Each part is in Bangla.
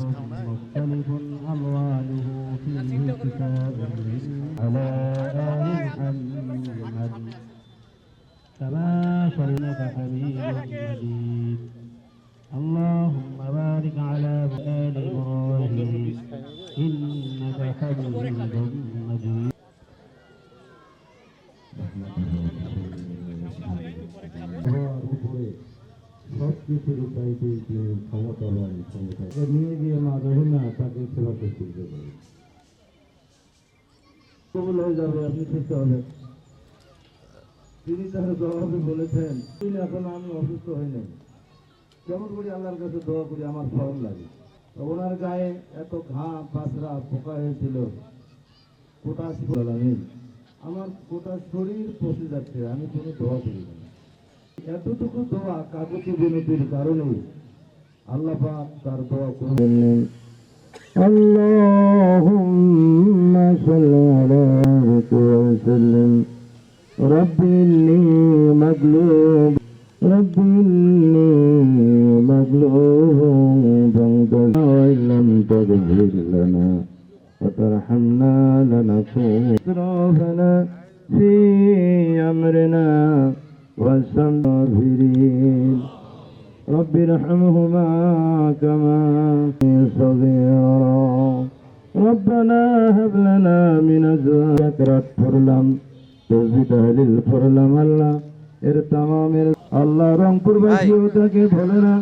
مختلف ألوانه فيه كتاب على آل محمد كما صليت حميد مجيد اللهم بارك على آل إبراهيم إنك حميد مجيد কিছুর চাইতে তিনি ক্ষমতাবান ক্ষমতা নিয়ে গিয়ে মা রহিমা তাকে সেবা করতে হয়ে যাবে আপনি সুস্থ হবেন তিনি তার জবাবে বলেছেন তিনি এখন আমি অসুস্থ হই নাই কেমন করি আল্লাহর কাছে দোয়া করি আমার ফরম লাগে ওনার গায়ে এত ঘাম পাঁচরা পোকা হয়েছিল আমি আমার গোটা শরীর পচে যাচ্ছে, আমি কোনো দোয়া করি না। এতটুকু দোয়া কাগজে বিনতির কারণে আল্লাহ পাক তার দোয়া করলেন اللهم صل على وسلم رب إني مغلوب رب إني مغلوب فانتصر وإن لم تغفر لنا وترحمنا لنكون إسرافنا في أمرنا والسمافرين رب ارحمهما كما صغيرا ربنا هب لنا من أزواجك فرلم তসবি তাহলিল ফরলাম আল্লাহ এর তামামের আল্লাহ রংপুর বাসীও তাকে বলে না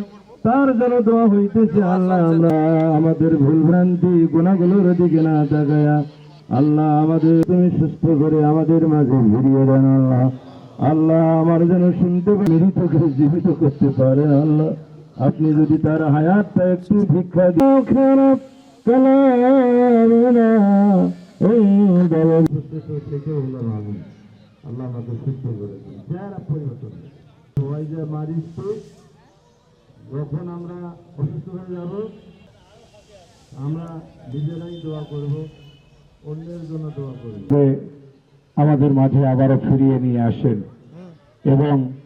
তার যেন দোয়া হইতেছে আল্লাহ আমরা আমাদের ভুল ভ্রান্তি গুণাগুলোর দিকে না তাকায়া আল্লাহ আমাদের তুমি সুস্থ করে আমাদের মাঝে ফিরিয়ে দেন আল্লাহ আল্লাহ আমার যেন শুনতে পাই, মৃতকে জীবিত করতে পারে আল্লাহ। আপনি যদি তার হায়াতটা একটু ভিক্ষা খারাপ কালামেনা সুস্থ আল্লাহ আমাকে করে চেহারা পরিবর্তন সবাই যে যখন আমরা অসুস্থ হয়ে যাব আমরা নিজেরাই দোয়া করব অন্যের জন্য দোয়া করব। আমাদের মাঝে আবারও ফিরিয়ে নিয়ে আসেন। 有没有